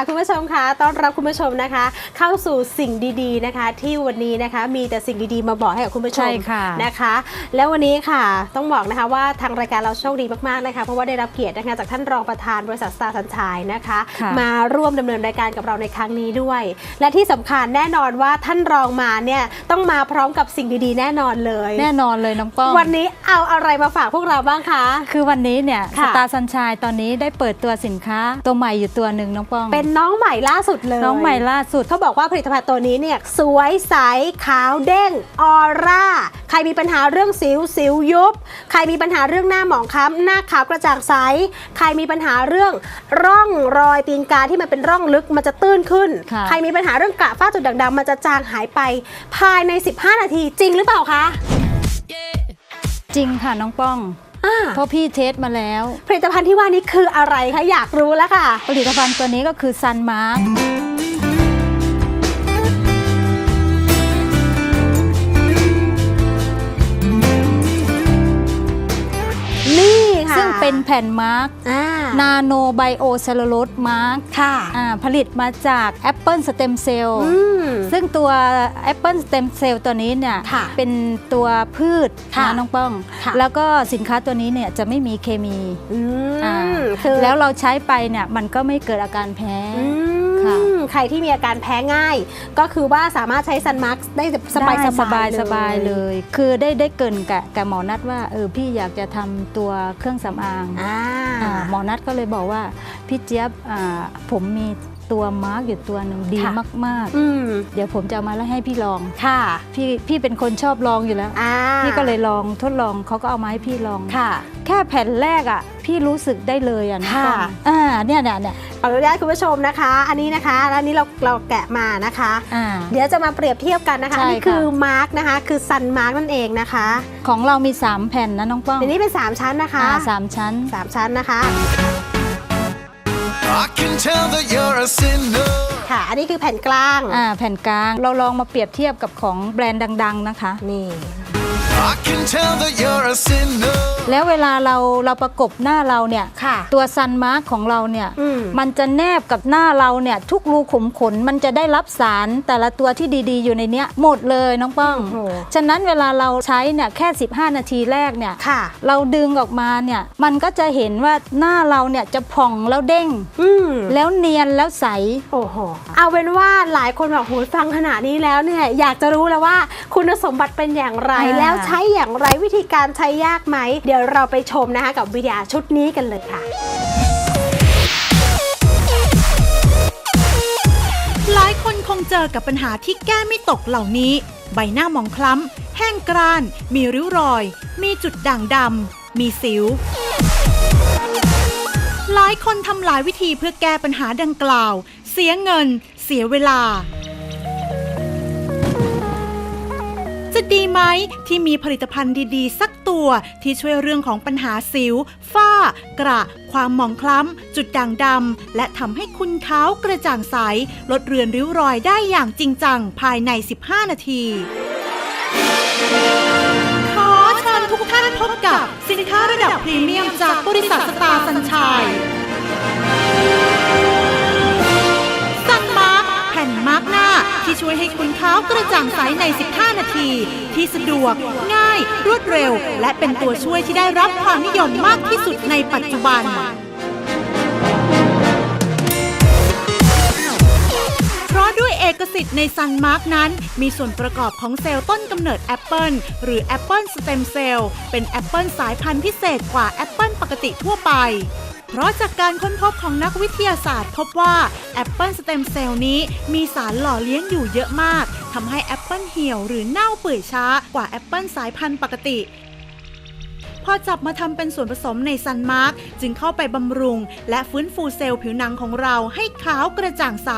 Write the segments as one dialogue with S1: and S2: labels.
S1: ค่ะ
S2: คุณผู้ชมคะต้อนรับคุณผู้ชมนะคะ เข้าสู่สิ่งดีๆนะคะ ที่วันนี้นะคะมีแต่สิ่งดีๆมาบอกให้กับคุณผู้ชม
S1: ใช่ค่ะ
S2: นะคะ แล้ววันนี้ค่ะต้องบอกนะคะว่าทางรายการเราโชคดีมากๆนะคะเพราะว่าได้รับเกียรตินะคะจากท่านรองประธานบริษัทสตาร์สัญชัยนะคะ
S1: ค่ะ
S2: มาร่วมดำเนินรายการกับเราในครั้งนี้ด้วย และที่สำคัญแน่นอนว่าท่านรองมาเนี่ยต้องมาพร้อมกับสิ่งดีๆ แน่นอนเลย
S1: แน่นอนเลยน้องป้อง
S2: วันนี้เอาอะไรมาฝากพวกเราบ้างคะ
S1: คือวันนี้เนี่ยส
S2: ค่ะ
S1: ตาร์สัญชัยตอนนี้ได้เปิดตัวสินค้าตัวใหม่อยู่ตัวหนึ่งน้องป้อง
S2: เป็นน้องใหม่ล่าสุดเลย
S1: น้องใหม่ล่าสุด
S2: เขาบอกว่าผลิตภัณฑ์ตัวนี้เนี่ยสวยใสขาวเด้งออร่าใครมีปัญหาเรื่องสิวสิวยุบ ใครมีปัญหาเรื่องหน้าหมองคล้ำหน้าขาวกระจ่างใส ใครมีปัญหาเรื่องร่องรอยตีนกาที่มันเป็นร่องลึกมันจะตื้นขึ้น
S1: ค่ะ
S2: ใครมีปัญหาเรื่องกระฝ้าจุดด่างดำมันจะจางหายไปภายใน 15 นาทีจริงหรือเปล่าคะ
S1: จริงค่ะน้องป้อง
S2: อ่า
S1: เพราะพี่เทสมาแล้ว
S2: ผลิตภัณฑ์ที่ว่านี้คืออะไรคะ อยากรู้แล้วค่ะ
S1: ผลิตภัณฑ์ตัวนี้ก็คือซันมาร์ เป็นแผ่นมาร์ก
S2: อ่า
S1: นาโนไบโอเซลลูโลสมาร์ก
S2: ค่ะ
S1: ผลิตมาจากแอปเปิลสเต็มเซลล์
S2: อืม
S1: ซึ่งตัว Apple Stem Cell ตัวนี้เนี่ย
S2: ค่ะ
S1: เป็นตัวพืช
S2: ค่ะ
S1: นะน้องป้อง
S2: ค่ะ
S1: แล้วก็สินค้าตัวนี้เนี่ยจะไม่มีเคมี
S2: อื
S1: อ่าม
S2: คือ
S1: แล้วเราใช้ไปเนี่ยมันก็ไม่เกิดอาการแพ้
S2: อื
S1: ค่ะ
S2: ม ใครที่มีอาการแพ้ง่าย ก็คือว่าสามารถใช้ซันมาร์กได้สบาย
S1: ได้
S2: ส
S1: ส
S2: บา
S1: บายย
S2: เล
S1: สบายเลย คือได้ได้เกรินกับกับหมอนัดว่าเออพี่อยากจะทำตัวเครื่องสำอาง
S2: อ่า
S1: อ่าหมอนัดก็เลยบอกว่าพี่เจี๊ยบอ่าผมมี ตัวมาร์กอยู่ตัวหนึ่งดี
S2: ค่ะ
S1: มาก
S2: อืม
S1: ๆ เดี๋ยวผมจะเอามาแล้วให้พี่ลอง
S2: ค่ะ
S1: พี่พี่เป็นคนชอบลองอยู่แล้ว
S2: อ่า
S1: พี่ก็เลยลองทดลองเขาก็เอามาให้พี่ลอง
S2: ค่ะ
S1: แค่แผ่นแรกอะ พี่รู้สึกได้เลยอะนะ
S2: ค่ะ
S1: ป้องอ่าเนี่ยเนี่ยเนี่ย
S2: ขออนุญาตคุณผู้ชมนะคะ อันนี้นะคะแล้วอันนี้เราเราแกะมานะคะ
S1: อ่า
S2: เดี๋ยวจะมาเปรียบเทียบกันนะคะ
S1: ใช่
S2: อันนี่คือ
S1: ค่ะ
S2: มาร์กนะคะ คือซันมาร์กนั่นเองนะคะ
S1: ของเรามี 3 แผ่นนะน้องป้อง
S2: อันนี้เป็น 3 ชั้นนะคะ
S1: อ่าสามชั้น
S2: สามชั้นนะคะ
S3: I can tell that you're a sinner.
S2: ค่ะ อันนี้คือแผ่นกลาง
S1: อ่าแผ่นกลางเราลองมาเปรียบเทียบกับของแบรนด์ดัง ๆ นะคะ
S2: นี่
S3: I can tell that you're a sinner.
S1: แล้วเวลาเราเราประกบหน้าเราเนี่ย
S2: ค่ะ
S1: ตัวซันมาร์กของเราเนี่ย
S2: อืม
S1: มันจะแนบกับหน้าเราเนี่ย ทุกรูขุมขนมันจะได้รับสารแต่ละตัวที่ดีๆ อยู่ในเนี้ยหมดเลยน้องป้อง
S2: โอ้โห
S1: ฉะนั้นเวลาเราใช้เนี่ยแค่ 15 นาทีแรกเนี่ย
S2: ค่ะ
S1: เราดึงออกมาเนี่ย มันก็จะเห็นว่าหน้าเราเนี่ยจะผ่องแล้วเด้ง
S2: อืม
S1: แล้วเนียนแล้วใส
S2: โอ้โห เอาเป็นว่าหลายคนบอกโหยฟังขนาดนี้แล้วเนี่ย อยากจะรู้แล้วว่าคุณสมบัติเป็นอย่างไร
S1: อ่า
S2: แล้วใช้อย่างไรวิธีการใช้ยากไหม เดี๋ยวเราไปชมนะคะกับวิทยาชุดนี้กันเลยค่ะ
S4: หลายคนคงเจอกับปัญหาที่แก้ไม่ตกเหล่านี้ ใบหน้าหมองคล้ำ แห้งกร้าน มีริ้วรอย มีจุดด่างดำ มีสิว หลายคนทำหลายวิธีเพื่อแก้ปัญหาดังกล่าว เสียเงิน เสียเวลาะดีไหมที่มีผลิตภัณฑ์ดีๆ สักตัวที่ช่วยเรื่องของปัญหาสิว ฝ้า กระ ความหมองคล้ำ จุดด่างดำ และทำให้คุณขาวกระจ่างใส ลดเรือนริ้วรอยได้อย่างจริงจังภายใน 15 นาที ขอเชิญทุกท่านพบกับสินค้าระดับพรีเมียมจากบริษัทสตาร์สัญชัย ที่ช่วยให้คุณเขากระจ่างใสใน 15 นาที ที่สะดวก ง่าย รวดเร็ว และเป็นตัวช่วยที่ได้รับความนิยมมากที่สุดในปัจจุบันเพราะด้วยเอกสิทธิ์ในซันมาร์กนั้น มีส่วนประกอบของเซลล์ต้นกำเนิดแอปเปิลหรือแอปเปิลสเต็มเซลล์เป็นแอปเปิลสายพันธุ์พิเศษกว่าแอปเปิลปกติทั่วไป เพราะจากการค้นพบของนักวิทยาศาสตร์ พบว่าแอปเปิลสเต็มเซลล์นี้มีสารหล่อเลี้ยงอยู่เยอะมากทำให้แอปเปิลเหี่ยวหรือเน่าเปื่อยช้ากว่าแอปเปิลสายพันธุ์ปกติ พอจับมาทำเป็นส่วนผสมในซันมาร์กจึงเข้าไปบำรุง และฟื้นฟูเซลล์ผิวหนังของเราให้ขาวกระจ่างใส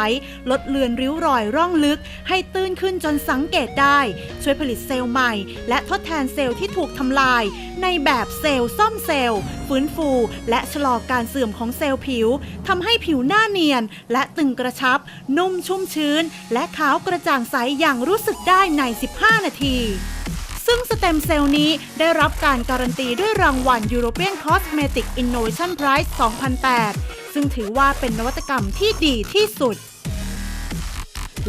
S4: ลดเลือนริ้วรอยร่องลึก ให้ตื้นขึ้นจนสังเกตได้ ช่วยผลิตเซลล์ใหม่ และทดแทนเซลล์ที่ถูกทำลาย ในแบบเซลล์ซ่อมเซลล์ ฟื้นฟู และชะลอการเสื่อมของเซลล์ผิวทำให้ผิวหน้าเนียน และตึงกระชับ นุ่มชุ่มชื้น และขาวกระจ่างใสอย่างรู้สึกได้ใน 15 นาที ซึ่งสเต็มเซลล์นี้ได้รับการการันตีด้วยรางวัล European Cosmetic Innovation Prize 2008 ซึ่งถือว่าเป็นนวัตกรรมที่ดีที่สุด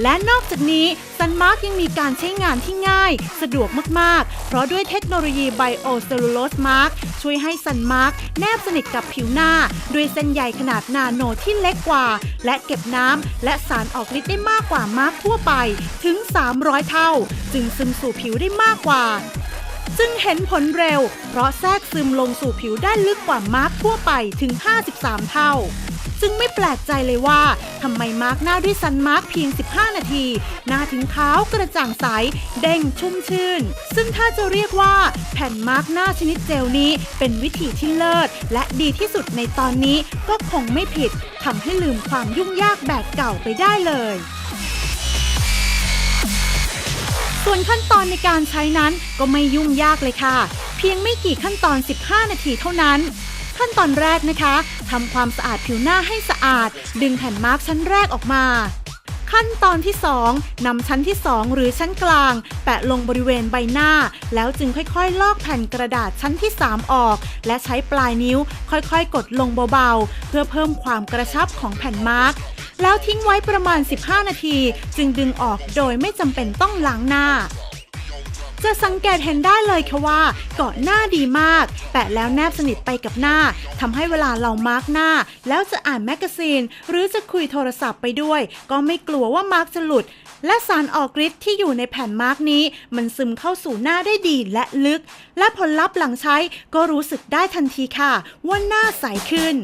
S4: และนอกจากนี้ซันมาร์กยังมีการใช้งานที่ง่าย สะดวกมาก ๆ เพราะด้วยเทคโนโลยีไบโอเซลลูโลสมาร์กช่วยให้ซันมาร์กแนบสนิทกับผิวหน้า ด้วยเส้นใยขนาดนาโนที่เล็กกว่า และเก็บน้ำและสารออกฤทธิ์ได้มากกว่ามาร์กทั่วไปถึง 300 เท่า จึงซึมสู่ผิวได้มากกว่าซึ่งเห็นผลเร็ว เพราะแทรกซึมลงสู่ผิวได้ลึกกว่ามาร์กทั่วไปถึง 53 เท่า ซึ่งไม่แปลกใจเลยว่าทำไมมาร์กหน้าด้วยซันมาร์กเพียง 15 นาที หน้าถึงขาวกระจ่างใส เด้งชุ่มชื่น ซึ่งถ้าจะเรียกว่าแผ่นมาร์กหน้าชนิดเจลนี้เป็นวิธีที่เลิศ และดีที่สุดในตอนนี้ก็คงไม่ผิดทำให้ลืมความยุ่งยากแบบเก่าไปได้เลยส่วนขั้นตอนในการใช้นั้นก็ไม่ยุ่งยากเลยค่ะ เพียงไม่กี่ขั้นตอน 15 นาทีเท่านั้น ขั้นตอนแรกนะคะทำความสะอาดผิวหน้าให้สะอาด ดึงแผ่นมาร์กชั้นแรกออกมา ขั้นตอนที่ 2นำชั้นที่ 2 หรือชั้นกลาง แปะลงบริเวณใบหน้า แล้วจึงค่อยๆ ลอกแผ่นกระดาษชั้นที่ 3 ออก และใช้ปลายนิ้วค่อยๆ กดลงเบาๆ เพื่อเพิ่มความกระชับของแผ่นมาร์กแล้วทิ้งไว้ประมาณ 15 นาที จึงดึงออกโดยไม่จำเป็นต้องล้างหน้า จะสังเกตเห็นได้เลยค่ะว่า เกาะหน้าดีมาก แปะแล้วแนบสนิทไปกับหน้าทำให้เวลาเรามาร์กหน้า แล้วจะอ่านแมกกาซีน หรือจะคุยโทรศัพท์ไปด้วย ก็ไม่กลัวว่ามาร์กจะหลุด และสารออกฤทธิ์ที่อยู่ในแผ่นมาร์กนี้ มันซึมเข้าสู่หน้าได้ดีและลึก และผลลัพธ์หลังใช้ก็รู้สึกได้ทันทีค่ะ ว่าหน้าใสขึ้น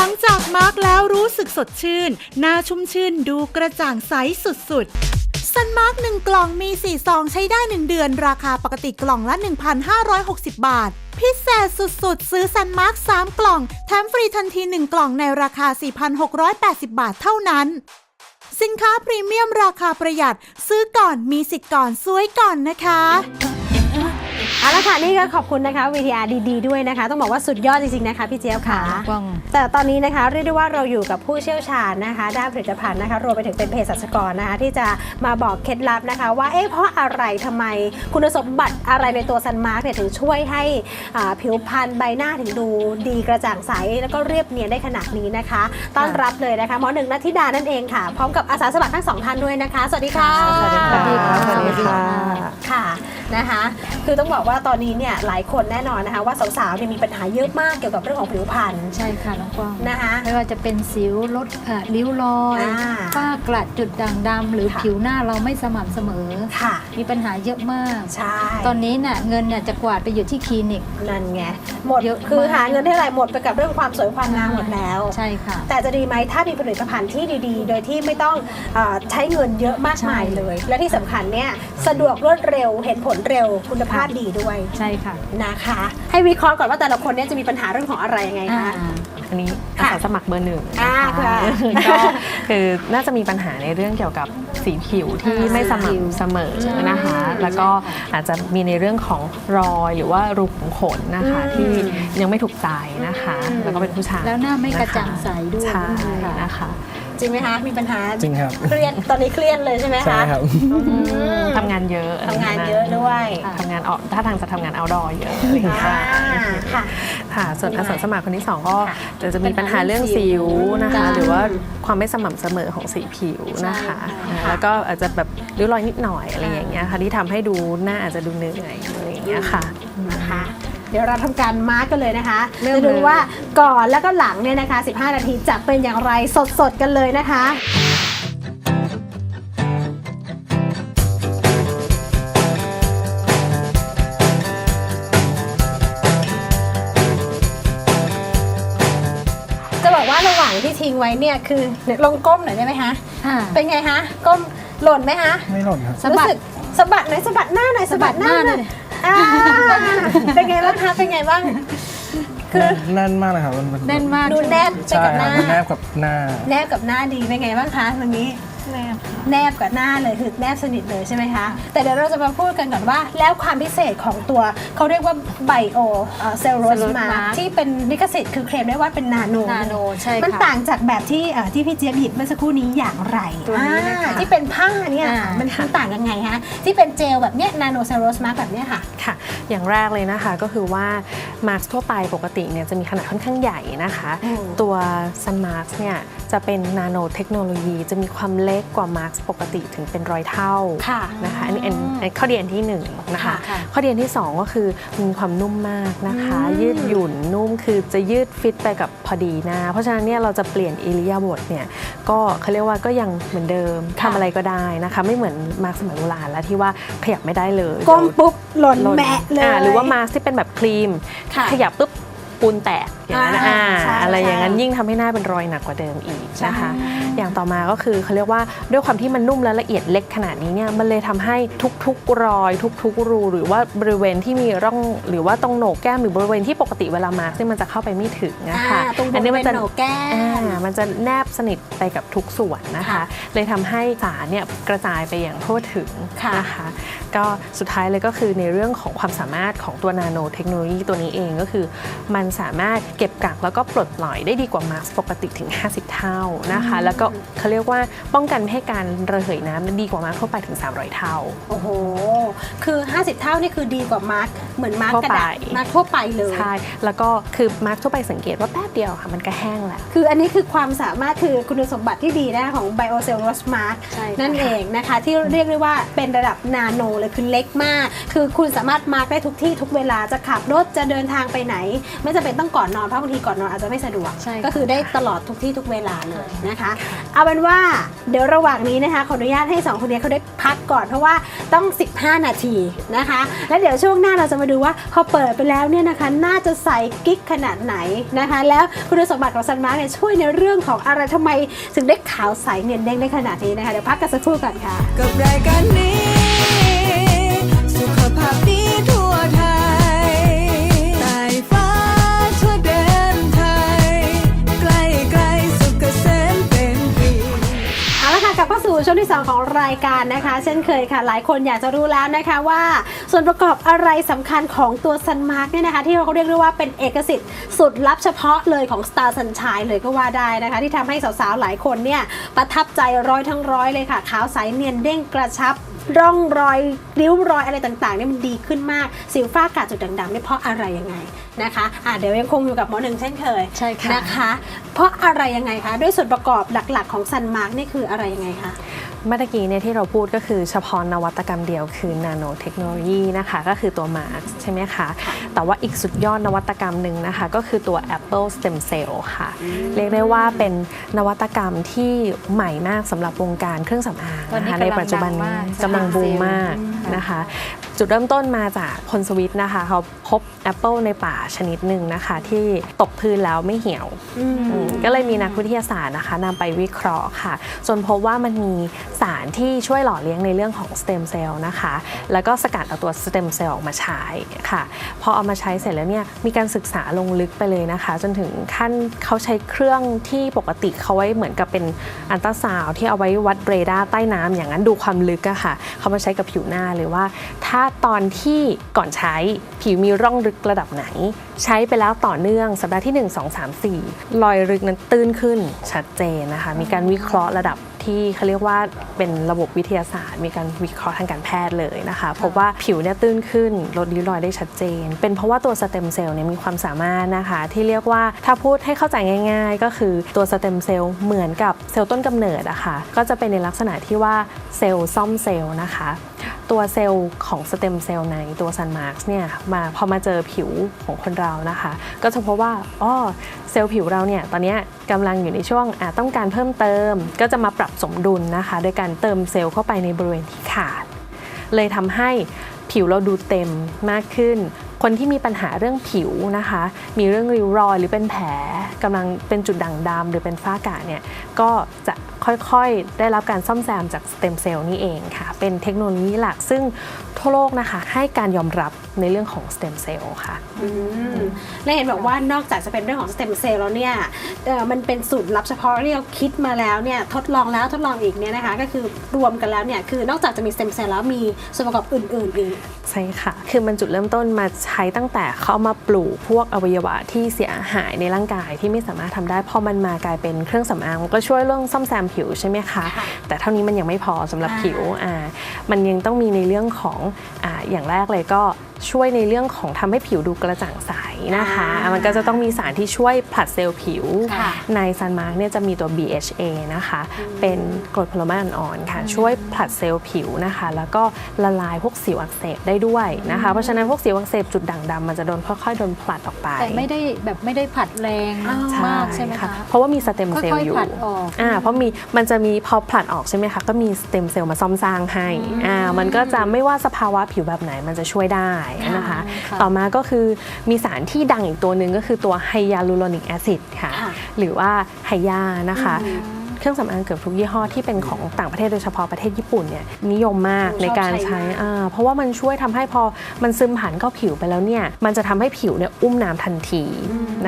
S4: หลังจากมาร์กแล้วรู้สึกสดชื่น หน้าชุ่มชื่นดูกระจ่างใสสุดๆ ซันมาร์กหนึ่งกล่องมี 4 ซองใช้ได้ 1 เดือน ราคาปกติกล่องละ 1,560 บาท พิเศษสุดๆ ซื้อซันมาร์ก3กล่อง แถมฟรีทันที 1 กล่องในราคา 4,680 บาทเท่านั้น สินค้าพรีเมียมราคาประหยัด ซื้อก่อนมีสิทธิ์ก่อน สวยก่อนนะคะ
S2: เอาละค่ะนี่ก็ขอบคุณนะคะ VTR ดีๆด้วยนะคะ ต้องบอกว่าสุดยอดจริงๆนะคะพี่เจี๊ยบค่ะ
S1: กว้าง
S2: แต่ตอนนี้นะคะเรียกได้ว่าเราอยู่กับผู้เชี่ยวชาญนะคะ ด้านผลิตภัณฑ์นะคะรวมไปถึงเป็นเภสัชกรนะคะ ที่จะมาบอกเคล็ดลับนะคะ ว่าเอ๊ะเพราะอะไรทำไมคุณสมบัติอะไรในตัวซันมาร์กเนี่ยถึงช่วยให้อ่าผิวพรรณใบหน้าถึงดูดีกระจ่างใสแล้วก็เรียบเนียนได้ขนาดนี้นะคะ ต้อนรับเลยนะคะหมอหนึ่งนัทธิดานั่นเองค่ะ พร้อมกับอาสาสมัครทั้งสองท่านด้วยนะคะ สวัสดีค่ะ
S1: สวัสดีค่ะ
S2: สวัสดีค่ะ
S1: สวัสดีค่ะ
S2: ค่ะ นะคะ คือต้องบอกว่าตอนนี้เนี่ยหลายคนแน่นอนนะคะว่าสาวๆเนี่ยมีปัญหาเยอะมากเกี่ยวกับเรื่องของผิวพรรณ
S1: ใช่ค่ะน้องกว้าง
S2: นะคะ
S1: ไม่ว่าจะเป็นสิวลดเอ่อริ้วรอย
S2: อ่า
S1: ฝ้ากระจุดด่างดำหรือ
S2: ค่ะ
S1: ผิวหน้าเราไม่สม่ำเสมอ
S2: ค่ะ
S1: มีปัญหาเยอะมาก
S2: ใช่
S1: ตอนนี้น่ะเงินเนี่ยจะกวาดไปอยู่ที่คลินิก
S2: นั่นไง หมด
S1: เยอะมาก
S2: คือหาเงินเท่าไหร่หมดไปกับเรื่องความสวยความงามหมดแล้ว
S1: ใช่ค่ะ
S2: แต่จะดีไหมถ้ามีผลิตภัณฑ์ที่ดีๆ โดยที่ไม่ต้องเออใช้เงินเยอะมากมาย
S1: ใช่
S2: เลย และที่สำคัญเนี่ยสะดวกรวดเร็วเห็นผลเร็วคุณภาพดีด้วย
S1: ใช่ค่ะ
S2: นะคะ ให้วิเคราะห์ก่อนว่าแต่ละคนเนี่ยจะมีปัญหาเรื่องของอะไรยังไง
S1: อ่า
S2: คะ
S5: อันนี้
S2: ค่ะ
S5: อาสาสมัครเบอร์หนึ่ง
S2: อ่า
S5: นะคะ
S2: ค่ะ
S5: ก็คือน่าจะมีปัญหาในเรื่องเกี่ยวกับสีผิวที่
S1: อ่า
S5: ไม่ส
S1: สีผิว
S5: ม่ำเสมอ
S1: ใช่
S5: นะคะ แล้วก็อาจจะมีในเรื่องของรอยหรือว่ารูขุมขนนะคะ
S2: อืม
S5: ที่ยังไม่ถูกใจนะคะ
S2: อืม
S5: แล้วก็เป็นผู้ชาย
S1: แล้วหน้าไม่กระจ่างใสด้วย
S5: ใช่
S1: ค่ะ
S5: นะคะ
S2: จริงไหมคะ มีปัญหา
S6: จริงครับ
S2: เครียดตอนนี้เครียดเลยใช่ไหมคะ
S6: ใช่ครับ
S2: อืม
S5: ทำงานเยอะ
S2: ทำงานเยอะด้วย
S1: ค่ะ
S5: ทำงานออกถ้าทางจะทำงานเอาดอเยอะอะไรอย่างเงี้ย
S2: อ่าค่ะ
S5: ค่ะ ส่วนอาสาสมัครคนที่สองก็
S2: ค่ะ
S5: จะจะมีปัญหาเรื่องสิวนะคะ
S1: จ้า
S5: หรือว่าความไม่สม่ำเสมอของสีผิวนะคะ
S2: ใช่ค่ะ
S5: แล้วก็อาจจะแบบริ้วรอยนิดหน่อยอะไรอย่างเงี้ยค่ะที่ทำให้ดูหน้าอาจจะดูเหนื่อยอะไรอย่างเงี้ยค่ะ
S2: นะคะ เดี๋ยวเราทำการมาร์กกันเลยนะคะ
S1: เริ่ม
S2: จะดู
S1: เลย
S2: ว่าก่อนแล้วก็หลังเนี่ยนะคะ 15 นาทีจะเป็นอย่างไรสดๆกันเลยนะคะจะบอกว่าระหว่างที่ทิ้งไว้เนี่ยคือเดี๋ยวลองก้มหน่อยได้ไหมคะ
S1: อ่า
S2: เป็นไงคะก้มหล่นไหมคะ
S6: ไม่หล่นครับ
S1: สะบัด
S2: รู้สึกสะบัดไหนอยสะบัดหน้าหน่อยสะบัดหน้า
S1: สะบัดห
S2: ห
S1: น้า
S2: น่อย อ่าเป็นไงบ้างคะเป็นไงบ้าง คือ
S6: แน่นมากเลยครับมั
S1: แน่นมาก
S2: ดูแนบไป
S6: ใช่
S2: กับ
S6: ค
S2: ห
S6: รับ
S2: น้า
S6: มันแนบกับหน้า
S2: แนบกับหน้าดีเป็นไงบ้างคะวันนี้
S5: แนบ
S2: แนบกับหน้าเลยคือแนบสนิทเลยใช่ไหมคะ แต่เดี๋ยวเราจะมาพูดกันก่อนว่า แล้วความพิเศษของตัวเขาเรียกว่าไบโอเซลโลส
S1: Cellulose
S2: มา
S1: mask
S2: ที่เป็นลิขสิทธิ์คือเคลมได้ว่าเป็นนาโน
S1: นาโนใช่ค่ะ
S2: มันต่างจากแบบที่เอ่อที่พี่เจี๊ยบหยิบเมื่อสักครู่นี้อย่างไร
S1: ตัวนี้นะคะ
S2: อ่าที่เป็นผ้าเนี่ย
S1: อ่า
S2: มันมันต่างกันไงคะที่เป็นเจลแบบเนี้ยนาโนเซลโลสมาแบบเนี้ยค่ะ
S5: ค่ะ อย่างแรกเลยนะคะก็คือว่ามาร์กทั่วไปปกติเนี่ยจะมีขนาดค่อนข้างใหญ่นะคะ
S2: อืม
S5: ตัว Sun Mask เนี่ยจะเป็นนาโนเทคโนโลยีจะมีความเล็กกว่ามาร์กปกติถึงเป็นร้อยเท่า
S2: ค่ะ
S5: นะคะอันนี้อันอันข้อดีอันที่หนึ่งนะคะ
S2: ค่ะ
S5: ข้อดีอันที่สองก็คือมีความนุ่มมากนะคะ ยืดหยุ่นนุ่มคือจะยืดฟิตไปกับพอดีหนะเพราะฉะนั้นเนี่ยเราจะเปลี่ยนอิริยาบถเนี่ยก็เขาเรียกว่าก็ยังเหมือนเดิมทำอะไรก็ได้นะคะ ไม่เหมือนมาร์กสมัยโบราณแล้วที่ว่าขยับไม่ได้เลย
S2: ก้มปุ๊บหล่น
S5: หล่น
S2: แมะเลย
S5: อ่าหรือว่ามาร์กที่เป็นแบบครีม
S2: ค่ะ
S5: ขยับปุ๊บปูนแตก อย่างนั้น
S2: อ่า
S5: อ่า
S2: ใช่
S5: อะไรอย่างนั้น
S2: ใช่
S5: ยิ่งทำให้หน้าเป็นรอยหนักกว่าเดิมอีกนะคะ
S2: ใช่
S5: อย่างต่อมาก็คือเขาเรียกว่าด้วยความที่มันนุ่มและละเอียดเล็กขนาดนี้เนี่ยมันเลยทำให้ทุกๆรอย ทุกๆ รู หรือว่าบริเวณที่มีร่องหรือว่าตรงโหนกแก้มหรือบริเวณที่ปกติเวลามาร์กเนี่ยมันจะเข้าไปไม่ถึงนะคะ
S2: อ่าตรงบ
S5: อั
S2: ริ
S5: นี้
S2: เว
S5: มั
S2: ณ
S5: จะ
S2: โหนกแก้
S5: อ่ามมันจะแนบสนิทไปกับทุกส่วนนะคะ
S2: ค่ะ
S5: เลยทำให้สารเนี่ยกระจายไปอย่างทั่วถึง
S2: ค่ะ
S5: นะคะก็สุดท้ายเลยก็คือในเรื่องของความสามารถของตัวนาโนเทคโนโลยีตัวนี้เองก็คือ มันสามารถเก็บกักแล้วก็ปลดปล่อยได้ดีกว่ามาสก์ปกติถึง 50 เท่านะคะ แล้วก็เขาเรียกว่าป้องกันไม่ให้การระเหยน้ำนั้นดีกว่ามาสก์ทั่วไปถึง 300 เท่า
S2: โอ้โห คือ 50 เท่านี่คือดีกว่ามาร์ก เหมือนมาร์ก
S5: ทั่ว
S2: กระดาษ
S5: ไป
S2: มาร์กทั่วไปเลย
S5: ใช่แล้วก็คือมาสก์ทั่วไปสังเกตว่าแป๊บเดียวค่ะมันก็แห้งแล้ว
S2: คืออันนี้คือความสามารถคือคุณสมบัติที่ดีนะคะของ BioCellulose Mask
S1: ใช่ค่ะ
S2: นั่นเองนะคะ ที่เรียกได้ว่าเป็นระดับนาโนเลยคือเล็กมาก คือคุณสามารถมาร์กได้ทุกที่ทุกเวลาจะขับรถจะเดินทางไปไหน ไม่จำเป็นต้องก่อนนอนเพราะบางทีก่อนนอนอาจจะไม่สะดวก
S1: ใช่ค่ะ
S2: ก็คือได้ตลอดทุกที่ทุกเวลาเลยนะคะ เอาเป็นว่าเดี๋ยวระหว่างนี้นะคะขออนุญาตให้สองคนนี้เขาได้พักก่อนเพราะว่าต้อง 15 นาทีนะคะ แล้วเดี๋ยวช่วงหน้าเราจะมาดูว่าพอเปิดไปแล้วเนี่ยนะคะน่าจะใส่กิ๊กขนาดไหนนะคะ แล้วคุณสมบัติของซันมาร์กเนี่ยช่วยในเรื่องของอะไรทำไมถึงได้ขาวใสเนียนเด้งได้ขนาดนี้นะคะเดี๋ยวพักกันสักครู่ก่อนค่ะ
S6: กับรายการนี้สุขภาพดีาสู่
S2: ช่วงที่2ของรายการนะคะ เช่นเคยค่ะ หลายคนอยากจะรู้แล้วนะคะว่า ส่วนประกอบอะไรสำคัญของตัวซันมาร์กเนี่ยนะคะ ที่เราเรียกได้ว่าเป็นเอกสิทธิ์สุดลับเฉพาะเลยของ Star Sunshine เลยก็ว่าได้นะคะ ที่ทำให้สาวๆ หลายคนเนี่ยประทับใจร้อยทั้งร้อยเลยค่ะขาวใสเนียนเด้งกระชับร่องรอยริ้วรอยอะไรต่างๆเนี่ยมันดีขึ้นมาก สิวฝ้ากระจุดด่างๆเนี่ยเพราะอะไรยังไง นะคะอะเดี๋ยวยังคงอยู่กับหมอหนึ่งเช่นเคย
S1: ใช่ค่ะ
S2: นะคะ เพราะอะไรยังไงคะด้วยส่วนประกอบหลักๆ ของซันมาร์กนี่คืออะไรยังไงคะ
S5: เมื่อกี้เนี่ยที่เราพูดก็คือเฉพาะนวัตกรรมเดียวคือนาโนเทคโนโลยีนะคะก็คือตัวมาร์ใช่ไหมคะแต่ว่าอีกสุดยอดนวัตกรรมหนึ่งนะคะ ก็คือตัว Apple Stem Cell ค่ะ เรียกได้ว่าเป็นนวัตกรรมที่ใหม่มากสำหรับวงการเครื่องสำอาง
S1: ตอนนี้
S5: นะคะใน
S1: กำลัง
S5: ปัจจุบัน
S1: ดัง
S5: นี้
S1: มาก
S5: กำลังบูมมาก
S1: อืม
S5: นะคะ จุดเริ่มต้นมาจากคนสวิตนะคะเขาพบแอปเปิลในป่าชนิดหนึ่งนะคะ ที่ตกพื้นแล้วไม่เหี่ยวอืมก็เลยมีนักวิทยาศาสตร์นะคะนำไปวิเคราะห์ค่ะ จนพบว่ามันมีสารที่ช่วยหล่อเลี้ยงในเรื่องของสเต็มเซลล์นะคะ แล้วก็สกัดเอาตัวสเต็มเซลล์ออกมาใช้ค่ะ พอเอามาใช้เสร็จแล้วเนี่ยมีการศึกษาลงลึกไปเลยนะคะ จนถึงขั้นเขาใช้เครื่องที่ปกติเขาไว้เหมือนกับเป็นอันตราซาวด์ที่เอาไว้วัดเรดาร์ใต้น้ำอย่างนั้นดูความลึกอะค่ะเขามาใช้กับผิวหน้าเลยว่า ถ้าตอนที่ก่อนใช้ผิวมีร่องลึกระดับไหน ใช้ไปแล้วต่อเนื่องสัปดาห์ที่ 1 2 3 4 รอยลึกนั้นตื้นขึ้นชัดเจนนะคะ มีการวิเคราะห์ระดับที่เขาเรียกว่าเป็นระบบวิทยาศาสตร์ มีการวิเคราะห์ทางการแพทย์เลยนะคะพบว่าผิวเนี่ยตื้นขึ้นลดริ้วรอยได้ชัดเจน เป็นเพราะว่าตัวสเต็มเซลล์เนี่ยมีความสามารถนะคะ ที่เรียกว่าถ้าพูดให้เข้าใจง่าย ๆ ก็คือตัวสเต็มเซลล์เหมือนกับเซลล์ต้นกำเนิดอะคะก็จะเป็นในลักษณะที่ว่าเซลล์ซ่อมเซลล์นะคะตัวเซลล์ของสเต็มเซลล์ในตัวซันมาร์กเนี่ยมาพอมาเจอผิวของคนเรานะคะ ก็จะพบว่าอ๋อเซลล์ผิวเราเนี่ยตอนนี้กำลังอยู่ในช่วงอาต้องการเพิ่มเติม ก็จะมาปรับสมดุลนะคะ โดยการเติมเซลล์เข้าไปในบริเวณที่ขาด เลยทำให้ผิวเราดูเต็มมากขึ้น คนที่มีปัญหาเรื่องผิวนะคะ มีเรื่องริ้วรอยหรือเป็นแผลกำลังเป็นจุดด่างดำหรือเป็นฝ้ากระเนี่ยก็จะค่อยๆ ได้รับการซ่อมแซมจากสเต็มเซลล์นี่เองค่ะ เป็นเทคโนโลยีหลักซึ่งทั่วโลกนะคะ ให้การยอมรับในเรื่องของสเต็มเซลล์ค่ะ
S2: และเห็นบอกว่านอกจากจะเป็นเรื่องของสเต็มเซลล์แล้วเนี่ยมันเป็นสูตรลับเฉพาะที่เราคิดมาแล้วเนี่ยทดลองแล้วทดลองอีกเนี่ยนะคะ ก็คือรวมกันแล้วเนี่ยคือนอกจากจะมีสเต็มเซลล์แล้วมีส่วนประกอบอื่นๆอีก
S5: ใช่ค่ะ คือมันจุดเริ่มต้นมาใช้ตั้งแต่เข้ามาปลูกพวกอวัยวะที่เสียหายในร่างกายที่ไม่สามารถทำได้พอมันมากลายเป็นเครื่องสำอางมันก็ช่วยเรื่องซ่อมแซมผิวใช่ไหมคะ
S2: ค่ะ
S5: แต่เท่านี้มันยังไม่พอสำหรับ
S2: อ่า
S5: ผิวอ่ามันยังต้องมีในเรื่องของอ่าอย่างแรกเลยก็ ช่วยในเรื่องของทำให้ผิวดูกระจ่างใสนะคะ
S2: อ่ามั
S5: มันก็จะต้องมีสารที่ช่วยผลัดเซลล์ผิว
S2: ค่ะ
S5: ในซันมาร์กเนี่ยจะมีตัว BHA นะคะ เป็นกรดพลไม้อ่อนๆค่ะ ช่วยผลัดเซลล์ผิวนะคะ แล้วก็ละลายพวกสิวอักเสบได้ด้วยนะคะ เพราะฉะนั้นพวกสิวอักเสบจุดด่างดำมันจะโดนค่อยๆโดนผลัดออกไป
S1: แต่ไม่ได้แบบไม่ได้ผัดแรง
S2: อ๋อ
S1: มากใช่ไหมคะ
S5: เพราะว่ามีสเต็มเซล
S1: ค่อ
S5: ล์
S1: ยๆ
S5: อยู่
S1: ผลัดออก
S5: อ่าเพราะมีมันจะมีพอผลัดออกใช่ไหมคะ ก็มีสเต็มเซลล์มาซ่อมสร้างให้อ่ามันก็จะไม่ว่าสภาวะผิวแบบไหนมันจะช่วยได้นะคะ
S1: ค่ะ
S5: ต่อมาก็คือมีสารที่ดังอีกตัวหนึ่งก็คือตัวไฮยาลูโรนิกแอซิดค่ะ
S2: ค่ะ
S5: หรือว่าไฮยานะคะ เครื่องสำอางเกือบทุกยี่ห้อที่เป็นของต่างประเทศโดยเฉพาะประเทศญี่ปุ่นเนี่ยนิยมมาก
S2: โอ้
S5: ในการ
S2: ชอบใช้
S5: ใช้
S2: มาก
S5: อ่าเพราะว่ามันช่วยทำให้พอมันซึมผ่านเข้าผิวไปแล้วเนี่ยมันจะทำให้ผิวเนี่ยอุ้มน้ำทันที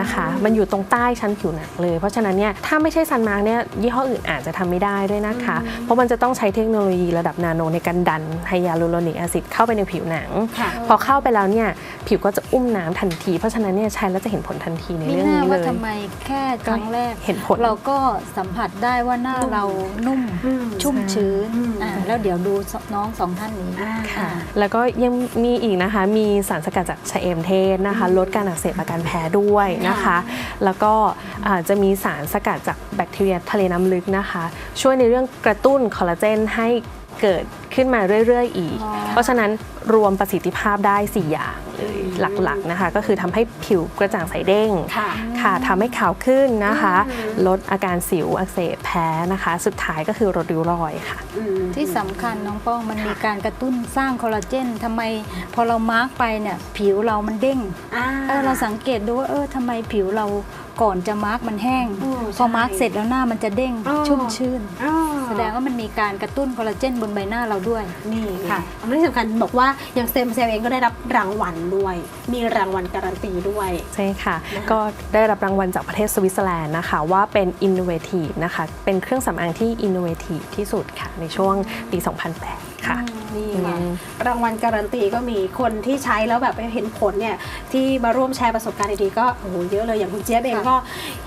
S5: นะคะ มันอยู่ตรงใต้ชั้นผิวหนังเลย เพราะฉะนั้นเนี่ยถ้าไม่ใช่ซันมาร์กเนี่ยยี่ห้ออื่นอาจจะทำไม่ได้ด้วยนะคะ เพราะมันจะต้องใช้เทคโนโลยีระดับนาโนในการดันไฮยาลูโรนิกแอซิดเข้าไปในผิวหนัง
S2: ค่ะ
S5: พอเข้าไปแล้วเนี่ยผิวก็จะอุ้มน้ำทันที เพราะฉะนั้นเนี่ยใช้แล้วจะเห็นผลทันทีใน
S1: ไม่
S5: เรื่อง
S1: น่า
S5: นี้เล
S1: ว่ายทำไมแค่ครั้งแรก
S5: เห็นผล
S1: เราก็สัมผัสได้ว่าหน้าเรานุ่ม
S2: อืม
S1: ชุ่มชื้น
S2: อืม
S1: อ่าแล้วเดี๋ยวดูน้องสองท่านนี้
S2: อ่า
S1: อ่า
S5: แล้วก็ยังมีอีกนะคะ มีสารสกัดจากชะเอมเทศนะคะ ลดการอักเสบอาการแพ้ด้วยนะคะ แล้วก็อ่าจะมีสารสกัดจากแบคทีเรียทะเลน้ำลึกนะคะ ช่วยในเรื่องกระตุ้นคอลลาเจนให้ เกิดขึ้นมาเรื่อย ๆ อีก
S1: อ๋อ
S5: เพราะฉะนั้นรวมประสิทธิภาพได้ 4 อย่างเลยหลักๆนะคะ ก็คือทำให้ผิวกระจ่างใสเด้ง
S2: ค่ะ
S5: ค่ะทำให้ขาวขึ้นนะคะ ลดอาการสิวอักเสบแพ้นะคะ สุดท้ายก็คือลดริ้วรอยค่ะ
S2: อืม
S1: ที่สำคัญน้องป้องมันมีการกระตุ้นสร้างคอลลาเจนทำไมพอเรามาร์กไปเนี่ยผิวเรามันเด้ง
S2: อ่า
S1: เออเราสังเกตดูว่าเออทำไมผิวเรา ก่อนจะมาร์กมันแห้ง
S2: โอ้
S1: พอ
S2: ใช่
S1: มาร์กเสร็จแล้วหน้ามันจะเด้ง
S2: อ๋อ
S1: ชุ่มชื่น
S2: อ๋อ
S1: แสดงว่ามันมีการกระตุ้นคอลลาเจนบนใบหน้าเราด้วย
S2: นี่
S1: ค่ะ
S2: ค่ะที่สำคัญบอกว่าอย่างเซมเซลเองก็ได้รับรางวัลด้วย มีรางวัลการันตีด้วย
S5: ใช่ค่ะ
S2: นะคะ
S5: ก็ได้รับรางวัลจากประเทศสวิตเซอร์แลนด์นะคะ ว่าเป็น innovative นะคะเป็นเครื่องสำอางที่ innovative ที่สุดค่ะในช่วงปี 2008 ค่ะ
S2: นี่
S5: อื
S2: ค่ะ
S5: ม
S2: รางวัลการันตีก็มีคนที่ใช้แล้วแบบเห็นผลเนี่ยที่มาร่วมแชร์ประสบการณ์ดีๆก็โอ้โหเยอะเลยอย่างคุณเจี๊ยบเองก็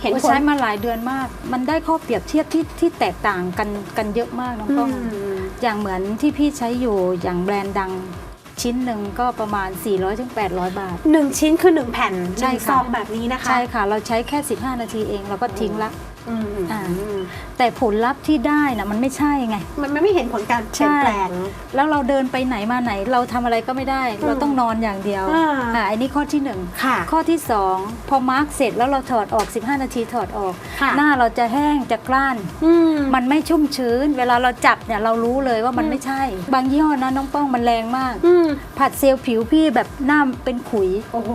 S2: เห็นผล
S1: ใช้มาหลายเดือนมาก มันได้ข้อเปรียบเทียบที่ที่แตกต่างกันกันเยอะมากน้อง
S2: อื
S1: ป้อง
S2: ม
S1: อย่างเหมือนที่พี่ใช้อยู่อย่างแบรนด์ดังชิ้นหนึ่งก็ประมาณ 400-800บาท
S2: หนึ่งชิ้นคือหนึ่งแผ่น
S1: ใช่
S2: หนึ่ง
S1: ค่ะ
S2: ซองแบบนี้นะคะ
S1: ใช่ค่ะ เราใช้แค่ 15 นาทีเอง เราก็ทิ้งละ
S2: อืม
S1: อ่าแต่ผลลัพธ์ที่ได้นะมันไม่ใช่ไง
S2: มันไม่เห็นผลการเปลี่ยนแปลง
S1: แล้วเราเดินไปไหนมาไหน เราทำอะไรก็ไม่ได้ เราต้องนอนอย่างเดียว
S2: อ่า
S1: อ่าอันนี้ข้อที่หนึ่ง
S2: ค่ะ
S1: ข้อที่2พอมาร์กเสร็จแล้วเราถอดออก 15 นาทีถอดออก
S2: ค่ะ
S1: หน้าเราจะแห้งจะกล้าน
S2: อืม
S1: มันไม่ชุ่มชื้น เวลาเราจับเนี่ยเรารู้เลยว่ามันไม่ใช่ บางยี่ห้อนะน้องป้องมันแรงมาก
S2: อืม
S1: ผัดเซลล์ผิวพี่แบบหน้าเป็นขุย
S2: โอ้โห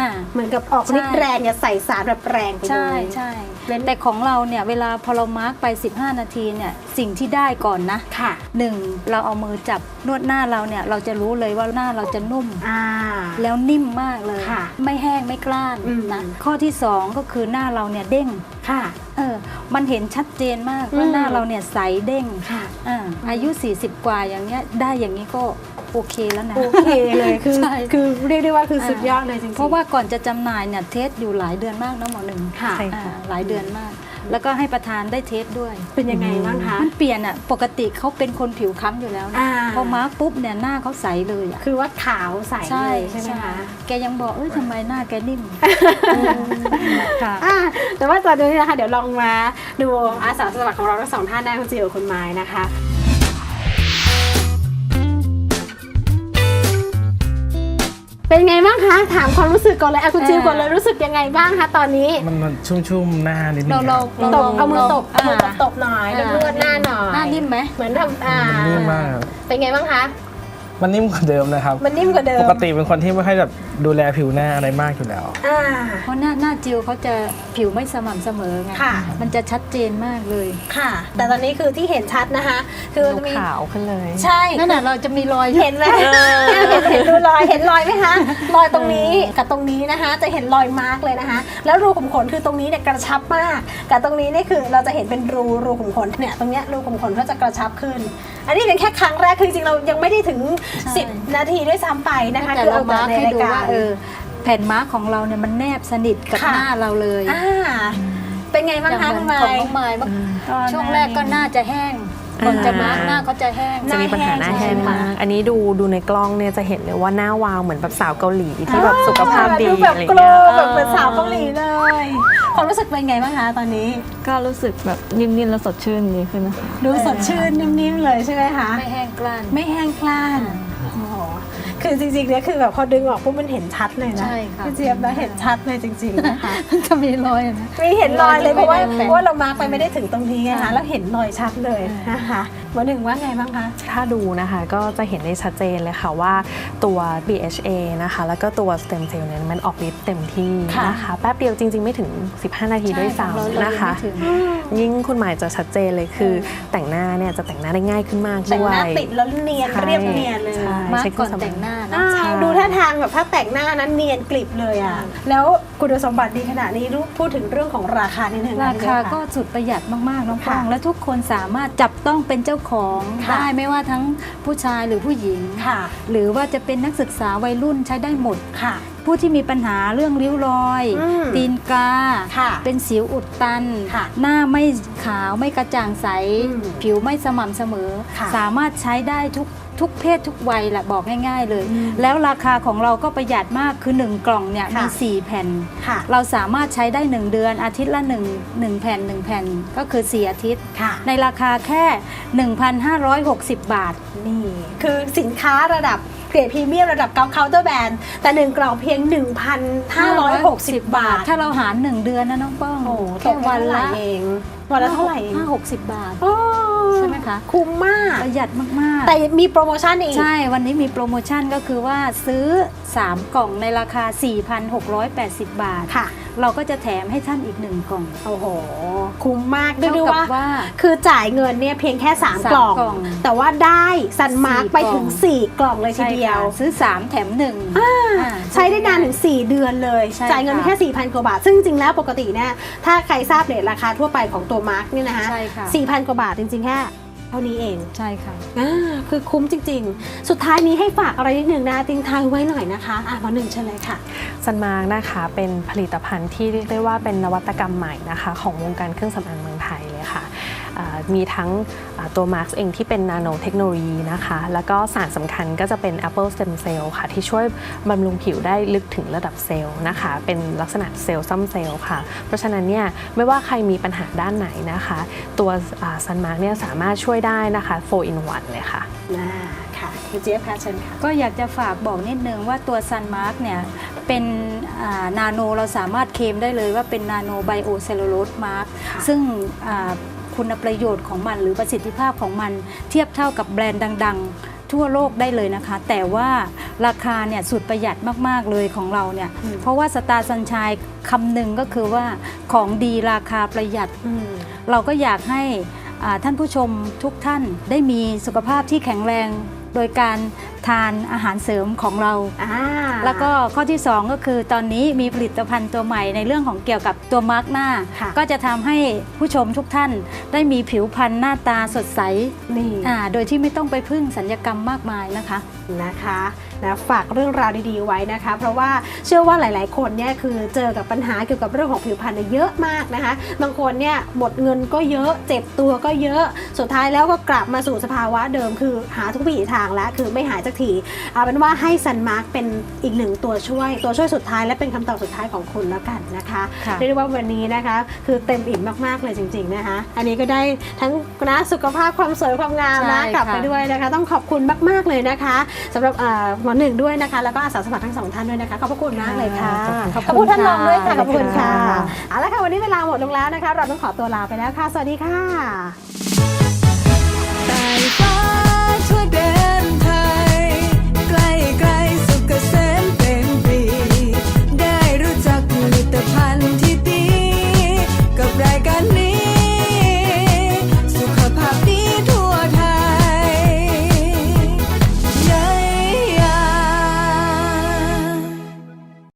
S1: อ่า
S2: เหมือนกับออก
S1: ใช่
S2: ฤทธิ์แรงเนี่ยใส่สารแบบแรงไปเลย
S1: ใช่ใช่ แต่ของเราเนี่ยเวลาพอเรามาร์กไป 15 นาทีเนี่ยสิ่งที่ได้ก่อนนะ
S2: ค่ะ
S1: หนึ่งเราเอามือจับนวดหน้าเราเนี่ยเราจะรู้เลยว่าหน้าเราจะนุ่ม
S2: อ่า
S1: แล้วนิ่มมากเลย
S2: ค่ะ
S1: ไม่แห้งไม่กล้าน
S2: อืม
S1: นะข้อที่สองก็คือหน้าเราเนี่ยเด้ง
S2: ค่ะ
S1: เออมันเห็นชัดเจนมากว่า
S2: อืม
S1: หน้าเราเนี่ยใสเด้ง
S2: ค่ะ
S1: อ่าอายุ 40 กว่าอย่างเงี้ยได้อย่างนี้ก็โอเคแล้วนะ
S2: โอเคเลยคือ
S1: ใช่
S2: คือเรียกได้ว่าคือสุดยอดเลยจริงๆ
S1: เพราะว่าก่อนจะจำหน่ายเนี่ยเทสอยู่หลายเดือนมากนะหมอหนึ่ง
S2: ค่ะ
S5: ใช่
S1: อ่าหลายเดือนมาก แล้วก็ให้ประธานได้เทสด้วย
S2: เป็นยังไงบ้างคะ
S1: มันเปลี่ยนอะ ปกติเขาเป็นคนผิวค้ำอยู่แล้วนะ
S2: อ่า
S1: พอมาร์กปุ๊บเนี่ยหน้าเขาใสเลยอะ
S2: คือว่าขาวใสเลยใช่ไหมคะ
S1: แกยังบอกเอ้ยทำไมหน้าแกนิ่มค่ะ
S2: อ่าแต่ว่าตอนนี้นะคะ เดี๋ยวลองมาดูอาสาสมัครของเราทั้งสองท่านได้คุณจิ๋วกับคุณไม้นะคะ เป็นไงบ้างคะ ถามความรู้สึกก่อนเลยอะคุณจิ๋วก่อนเลยรู้สึกยังไงบ้างคะตอนนี้
S7: มันมันชุ่มๆหน้านิดนึง
S1: เรา
S7: ค
S1: เรา
S7: รับ
S2: ตบเอามือตบเอามือตบาตบหน่อยแล้วนวดหน้าหน่อย
S1: หน้านิ่มไหม
S2: เหมือนทำอ่า
S7: มันนิ่มมากครับ
S2: เป็นไงบ้างคะ
S7: มันนิ่มกว่าเดิมนะครับ
S2: มันนิ่มกว่าเดิม
S7: ปกติเป็นคนที่ไม่ค่อยแบบดูแลผิวหน้าอะไรมากอยู่แล้ว
S2: อ่า
S1: เพราะหน้าหน้าจิวเขาจะผิวไม่สม่ำเสมอไง
S2: ค่ะ
S1: มันจะชัดเจนมากเลย
S2: ค่ะ แต่ตอนนี้คือที่เห็นชัดนะคะ คือ
S5: ดู
S2: มี
S5: ขาวขึ้นเลย
S2: ใช่
S1: นั่นแหะเราจะมีรอย
S2: เห็นไหมเห็นเห็นดูรอยเห็นรอยไหมคะรอยตรงนี้กับตรงนี้นะคะ จะเห็นรอยมาร์กเลยนะคะ แล้วรูขุมขนคือตรงนี้เนี่ยกระชับมาก กับตรงนี้เนี่ยคือเราจะเห็นเป็นรูรูขุมขนเนี่ยตรงเนี้ยรูขุมขนก็จะกระชับขึ้น อันนี้เป็นแค่ครั้งแรกคือจริงๆเรายังไม่ได้ถึง 10 นาทีด้วยซ้ำไปนะคะ
S1: แต่
S2: คือ
S1: เรา
S2: เอาแต่
S1: มาร์ก
S2: ใน
S1: ให้
S2: ราย
S1: ดู
S2: กา
S1: ว่ารเออแผ่นมาร์กของเราเนี่ยมันแนบสนิทกับ
S2: ค่ะ
S1: หน้าเราเลย
S2: อ่าเป็นไงบ้าง
S1: อย่า
S2: คะ
S1: งเหมื
S2: คุ
S1: อน
S2: ณไม
S1: ของ
S2: ค์
S1: น้องไม้เมื่อ
S2: ตอน
S1: ช่วงแรกก็หน้าจะแห้ง ก่อนจะมาร์กหน้าเขาจะแห้ง
S2: ห
S5: จะมีปัญหาหน้าแห้งมากอันนี้ดูดูในกล้องเนี่ยจะเห็นเลยว่าหน้าวาวเหมือนแบบสาวเกาหลีที่แบบสุขภาพดี
S2: ดูแบบ
S5: อะไร
S2: โกล
S5: เงี้ย
S2: แบบเป็นสาวเกาหลีเลยความรู้สึกเป็นไงบ้างคะตอนนี้
S8: ก็รู้สึกแบบนิ่มๆแล้วสดชื่นดีขึ้นนะคะ
S2: ดูสดชื่นนิ่มๆเลยใช่ไหมคะ
S1: ไม่แห้งกล้าน
S2: ไม่แห้งกล้านโอ้โห คือจริงๆเนี่ยคือแบบพอดึงออกปุ๊บมันเห็นชัดเลยนะ
S1: ใช่ค่ะ
S2: พี่เจี๊ยบนะเห็นชัดเลยจริงๆนะคะ
S1: มันจะมีรอยนะ
S2: มีเห็นรอยเลยเพราะว่า
S1: ไม่ได้แปะ
S2: เพราะว่าเรามาร์กไปไม่ได้ถึงตรงนี้ไงคะแล้วเห็นรอยชัดเลยนะคะ หมอหนึ่งว่าไงบ้างคะ
S5: ถ้าดูนะคะก็จะเห็นได้ชัดเจนเลยค่ะว่าตัว BHA นะคะ แล้วก็ตัว stem cell เนี่ยมันออกฤทธิ์เต็มที่
S2: ค่ะ
S5: นะคะแป๊บเดียวจริง ๆ ไม่ถึง 15 นาทีด้วย
S1: ใช่เรา
S5: ซ้ำนะคะ
S1: เรายังไม่ถึง
S5: ยิ่งคุณหมายจะชัดเจนเลยคือ แต่งหน้าเนี่ยจะแต่งหน้าได้ง่ายขึ้นมาก
S2: แต่ง
S5: ด้ว
S2: หน้ายติดแล้วเนียน
S5: ใช่
S2: เรียบเนียนเลย
S5: ใช่
S1: มาร์ก
S5: เช็ค
S1: ก่อน
S5: สม
S1: แต่งหน้านะ
S2: อ่า
S5: ใช่
S2: ดูท่าทางแบบถ้าแต่งหน้านั้นเนียนกลิบเลยอะแล้วคุณสมบัติดีขนาดนี้รู้พูดถึงเรื่องของราคานิดนึงนะ
S1: รา
S2: พี่
S1: คา
S2: เจี๊ยบะ
S1: ก็สุดประหยัดมากๆน้องฟอง
S2: ค่ะ
S1: และทุกคนสามารถจับต้องเป็นเจ้าของ
S2: ค่ะ
S1: ได้ไม่ว่าทั้งผู้ชายหรือผู้หญิง
S2: ค่ะ
S1: หรือว่าจะเป็นนักศึกษาวัยรุ่นใช้ได้หมด
S2: ค่ะ
S1: ผู้ที่มีปัญหาเรื่องริ้วรอย
S2: อืม
S1: ตีนกา
S2: ค่ะ
S1: เป็นสิวอุดตัน
S2: ค่ะ
S1: หน้าไม่ขาวไม่กระจ่างใส
S2: อืม
S1: ผิวไม่สม่ำเสมอ
S2: ค่ะ
S1: สามารถใช้ได้ทุก ทุกเพศทุกวัยแหละบอกง่าย ๆ เลย
S2: อืม
S1: แล้วราคาของเราก็ประหยัดมากคือ 1 กล่องเนี่ย
S2: ค่ะ
S1: มี 4 แผ่น
S2: ค่ะ
S1: เราสามารถใช้ได้ 1 เดือนอาทิตย์ละ1 1แผ่น 1 แผ่นก็คือ 4 อาทิตย์
S2: ค่ะ
S1: ในราคาแค่ 1,560 บาท
S2: นี่คือสินค้าระดับเกรดพรีเมียมระดับเกาเคาน์เตอร์แบรนด์แต่หนึ่งกล่องเพียง 1,560 บาท
S1: ถ้าเราหาร 1 เดือนนะน้องป้อง
S2: โอ้โหต
S1: แค่
S2: ก
S1: วั
S2: วัน
S1: น
S2: ละ
S1: ละ
S2: เองวันละเท่าไหร่เอง
S1: ห้าหกสิบบาท
S2: โอ้
S1: ใช่ไหมคะ
S2: คุ้มมาก
S1: ประหยัดมาก
S2: แต่มีโปรโมชั่นอีก
S1: ๆใช่ วันนี้มีโปรโมชั่นก็คือว่าซื้อ 3 กล่องในราคา 4,680 บาท
S2: ค่ะ
S1: เราก็จะแถมให้ท่านอีก1กล่อง
S2: โอ้โห คุ้มมากเรียกได้
S1: เท่ากับ
S2: ว่า
S1: ว่า
S2: คือจ่ายเงินเนี่ยเพียงแค่3
S1: สาม
S2: กล่อง
S1: กล่อง
S2: แต่ว่าได้ซันมาร์ก
S1: สี่
S2: ไปถึง
S1: กล่อง
S2: 4 กล่องเลยทีเดียว
S1: ใช่ค่ะซื้อ 3 แถม1อ่า
S2: ใช้ได้นานถึง 4 เดือนเลย
S1: ใช่
S2: จ่ายเงิน
S1: ค่ะ
S2: แค่ 4,000 กว่าบาท ซึ่งจริงๆแล้วปกติเนี่ยถ้าใครทราบเรทราคาทั่วไปของตัวมาร์กเนี่ยนะคะ
S1: ใช่ค่ะ
S2: 4,000 กว่าบาทจริงๆแค่ เท่านี้เอง
S1: ใช่ค่ะ
S2: อ่าคือคุ้มจริง ๆ สุดท้ายนี้ให้ฝากอะไรนิดหนึ่งนะทิ้งท้ายไว้หน่อยนะคะอะหมอหนึ่งเชิญเลยค่ะ
S5: ซันมาร์กนะคะเป็นผลิตภัณฑ์ที่เรียกได้ว่าเป็นนวัตกรรมใหม่นะคะ ของวงการเครื่องสำอาง มีทั้งอ่าตัวมาร์กเองที่เป็นนาโนเทคโนโลยีนะคะ แล้วก็สารสำคัญก็จะเป็น Apple Stem Cell ค่ะ ที่ช่วยบำรุงผิวได้ลึกถึงระดับเซลล์นะคะ เป็นลักษณะเซลล์ซ่อมเซลล์ค่ะ เพราะฉะนั้นเนี่ยไม่ว่าใครมีปัญหาด้านไหนนะคะ ตัวซันมาร์กเนี่ยสามารถช่วยได้นะคะ4 in 1เลยค่ะ
S2: อ่าค่ะคุณเจี๊ยบค่ะเชิญค่ะ
S1: ก็อยากจะฝากบอกนิดนึงว่าตัว Sun Mark เนี่ยเป็นอ่านาโนเราสามารถเคลมได้เลยว่าเป็นนาโนไบโอเซลลูโลสมาร์กซึ่งอ่า คุณประโยชน์ของมัน หรือประสิทธิภาพของมัน เทียบเท่ากับแบรนด์ดัง ๆ ทั่วโลกได้เลยนะคะ แต่ว่าราคาเนี่ยสุดประหยัดมาก ๆ เลยของเราเนี่ย
S2: อืม
S1: เพราะว่าสตาร์สัญชัยคำหนึ่งก็คือว่าของดีราคาประหยัด
S2: อืม
S1: เราก็อยากให้อ่าท่านผู้ชมทุกท่านได้มีสุขภาพที่แข็งแรง โดยการทานอาหารเสริมของเรา
S2: อ่า
S1: แล้วก็ข้อที่ 2 ก็คือตอนนี้มีผลิตภัณฑ์ตัวใหม่ในเรื่องของเกี่ยวกับตัวมาร์กหน้า
S2: ค่ะ
S1: ก็จะทำให้ผู้ชมทุกท่านได้มีผิวพรรณหน้าตาสดใส
S2: นี่
S1: อ่าโดยที่ไม่ต้องไปพึ่งสัญญกรรมมากมายนะคะ
S2: นะคะ นะฝากเรื่องราวดีๆไว้นะคะ เพราะว่าเชื่อว่าหลาย ๆ คนเนี่ยคือเจอกับปัญหาเกี่ยวกับเรื่องของผิวพรรณเนี่ยเยอะมากนะคะ บางคนเนี่ยหมดเงินก็เยอะเจ็บตัวก็เยอะสุดท้ายแล้วก็กลับมาสู่สภาวะเดิมคือหาทุกวิถีทางแล้วคือไม่หายสักทีเอาเป็นว่าให้ซันมาร์กเป็นอีกหนึ่งตัวช่วย ตัวช่วยสุดท้ายและเป็นคำตอบสุดท้ายของคุณแล้วกันนะคะ
S1: ค่ะ
S2: เรียกได้ว่าวันนี้นะคะ คือเต็มอิ่มมากๆเลยจริง ๆ นะคะ อันนี้ก็ได้ทั้งนะสุขภาพความสวยความงามนะ
S1: ใช่
S2: กลับไป
S1: ค่ะ
S2: ด้วยนะคะ ต้องขอบคุณมากๆเลยนะคะสำหรับเอ่อหมอหนึ่งด้วยนะคะ แล้วก็อาสาสมัครทั้งสองท่านด้วยนะคะ ขอบพระคุณมากเลยค่ะ
S1: ขอบคุณ
S2: ขอบคุณท่านรองด้วยค่ะข
S1: ข
S2: อ
S1: อ
S2: บบ
S1: คุ
S2: คุณ
S1: ณ
S2: ค่ะ
S1: ค่ะ
S2: เอาละค่ะ วันนี้เวลาหมดลงแล้วนะคะ เราต้องขอตัวลาไปแล้วค่ะ สวัสดีค่ะ
S6: ใต้ฟ้า